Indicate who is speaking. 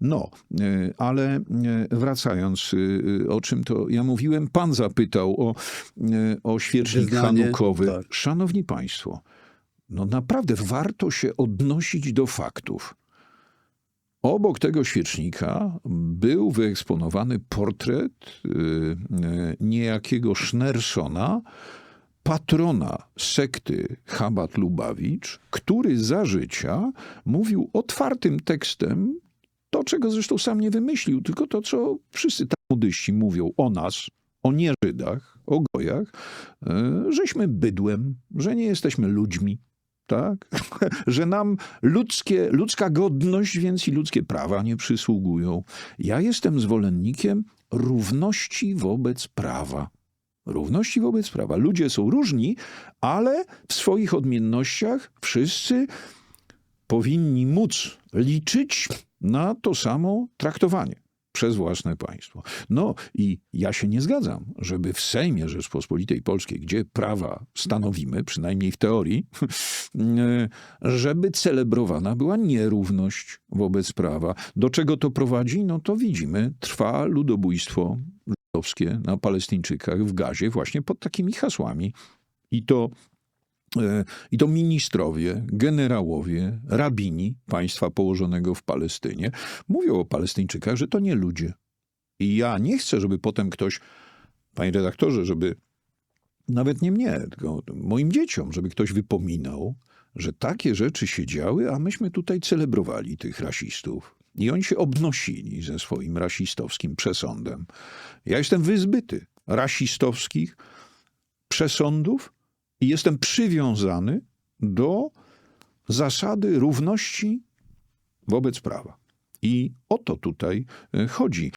Speaker 1: No, y, ale y, wracając, y, o czym to ja mówiłem, pan zapytał o, o świecznik
Speaker 2: Wyznanie,
Speaker 1: hanukowy.
Speaker 2: tak.
Speaker 1: Szanowni państwo, no naprawdę warto się odnosić do faktów. Obok tego świecznika był wyeksponowany portret niejakiego Sznersona, patrona sekty Chabad Lubawicz, który za życia mówił otwartym tekstem to, czego zresztą sam nie wymyślił, tylko to, co wszyscy tamudyści mówią o nas, o nieżydach, o gojach, y, żeśmy bydłem, że nie jesteśmy ludźmi, tak? że nam ludzkie, ludzka godność, więc i ludzkie prawa nie przysługują. Ja jestem zwolennikiem równości wobec prawa. Równości wobec prawa. Ludzie są różni, ale w swoich odmiennościach wszyscy powinni móc liczyć na to samo traktowanie przez własne państwo. No i ja się nie zgadzam, żeby w Sejmie Rzeczpospolitej Polskiej, gdzie prawa stanowimy, przynajmniej w teorii, żeby celebrowana była nierówność wobec prawa. Do czego to prowadzi? No to widzimy, trwa ludobójstwo żydowskie na Palestyńczykach w Gazie właśnie pod takimi hasłami. I to I to ministrowie, generałowie, rabini państwa położonego w Palestynie mówią o Palestyńczykach, że to nie ludzie. I ja nie chcę, żeby potem ktoś, panie redaktorze, żeby nawet nie mnie, tylko moim dzieciom, żeby ktoś wypominał, że takie rzeczy się działy, a myśmy tutaj celebrowali tych rasistów. I oni się obnosili ze swoim rasistowskim przesądem. Ja jestem wyzbyty rasistowskich przesądów i jestem przywiązany do zasady równości wobec prawa. I o to tutaj e, chodzi.